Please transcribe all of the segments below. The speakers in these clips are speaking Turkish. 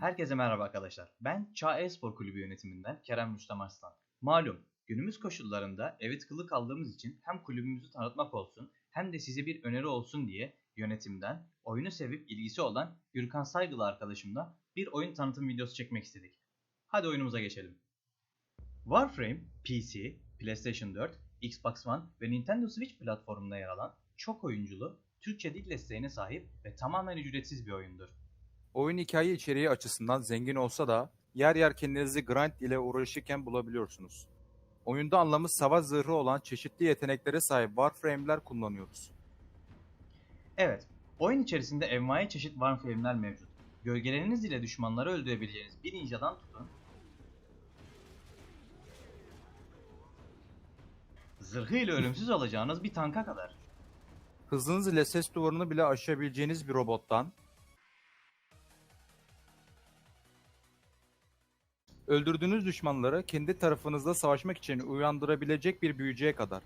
Herkese merhaba arkadaşlar. Ben Çağ Espor Kulübü yönetiminden Kerem Rüstem Arslan. Malum günümüz koşullarında eve tıkılı kaldığımız için hem kulübümüzü tanıtmak olsun hem de size bir öneri olsun diye yönetimden oyunu sevip ilgisi olan Gürkan Saygılı arkadaşımla bir oyun tanıtım videosu çekmek istedik. Hadi oyunumuza geçelim. Warframe PC, PlayStation 4, Xbox One ve Nintendo Switch platformunda yer alan çok oyunculu, Türkçe dil desteğine sahip ve tamamen ücretsiz bir oyundur. Oyun hikaye içeriği açısından zengin olsa da yer yer kendinizi grind ile uğraşırken bulabiliyorsunuz. Oyunda anlamı savaş zırhı olan çeşitli yeteneklere sahip Warframe'ler kullanıyoruz. Evet, oyun içerisinde envai çeşit Warframe'ler mevcut. Gölgeleriniz ile düşmanları öldürebileceğiniz bir ninjadan tutun, zırhı ile ölümsüz olacağınız bir tanka kadar. Hızınız ile ses duvarını bile aşabileceğiniz bir robottan, öldürdüğünüz düşmanları kendi tarafınızda savaşmak için uyandırabilecek bir büyücüye kadar.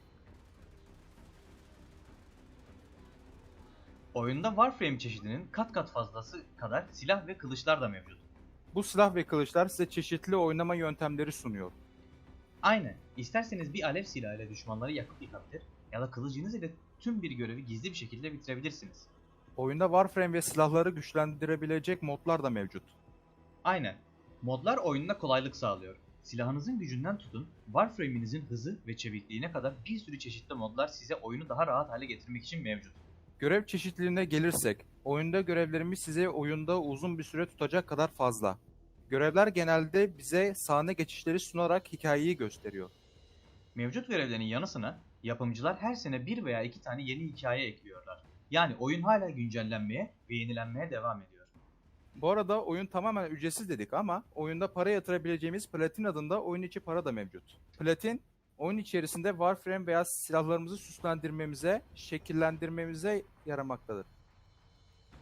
Oyunda Warframe çeşidinin kat kat fazlası kadar silah ve kılıçlar da mevcut. Bu silah ve kılıçlar size çeşitli oynama yöntemleri sunuyor. Aynen, isterseniz bir alev silahıyla düşmanları yakıp yıkabilir ya da kılıcınız ile tüm bir görevi gizli bir şekilde bitirebilirsiniz. Oyunda Warframe ve silahları güçlendirebilecek modlar da mevcut. Aynen. Modlar oyununa kolaylık sağlıyor. Silahınızın gücünden tutun, Warframe'inizin hızı ve çevikliğine kadar bir sürü çeşitli modlar size oyunu daha rahat hale getirmek için mevcut. Görev çeşitliliğine gelirsek, oyunda görevlerimiz size oyunda uzun bir süre tutacak kadar fazla. Görevler genelde bize sahne geçişleri sunarak hikayeyi gösteriyor. Mevcut görevlerin yanı sıra yapımcılar her sene bir veya iki tane yeni hikaye ekliyorlar. Yani oyun hala güncellenmeye ve yenilenmeye devam ediyor. Bu arada oyun tamamen ücretsiz dedik ama oyunda para yatırabileceğimiz Platin adında oyun içi para da mevcut. Platin, oyun içerisinde Warframe veya silahlarımızı süslendirmemize, şekillendirmemize yaramaktadır.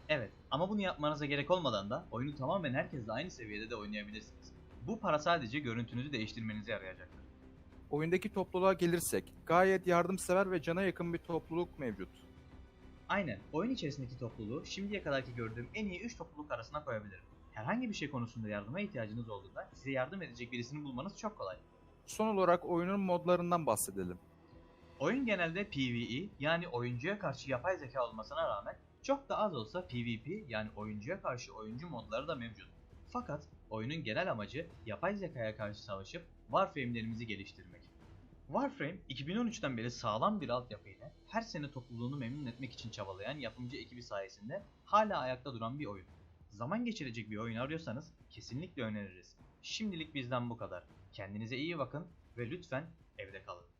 Evet ama bunu yapmanıza gerek olmadan da oyunu tamamen herkesle aynı seviyede de oynayabilirsiniz. Bu para sadece görüntünüzü değiştirmenize yarayacaktır. Oyundaki topluluğa gelirsek, gayet yardımsever ve cana yakın bir topluluk mevcut. Aynen, oyun içerisindeki topluluğu şimdiye kadarki gördüğüm en iyi 3 topluluk arasına koyabilirim. Herhangi bir şey konusunda yardıma ihtiyacınız olduğunda size yardım edecek birisini bulmanız çok kolay. Son olarak oyunun modlarından bahsedelim. Oyun genelde PvE yani oyuncuya karşı yapay zeka olmasına rağmen çok da az olsa PvP yani oyuncuya karşı oyuncu modları da mevcut. Fakat oyunun genel amacı yapay zekaya karşı savaşıp Warframe'lerimizi geliştirmek. Warframe 2013'ten beri sağlam bir altyapıyla her sene topluluğunu memnun etmek için çabalayan yapımcı ekibi sayesinde hala ayakta duran bir oyun. Zaman geçirecek bir oyun arıyorsanız kesinlikle öneririz. Şimdilik bizden bu kadar. Kendinize iyi bakın ve lütfen evde kalın.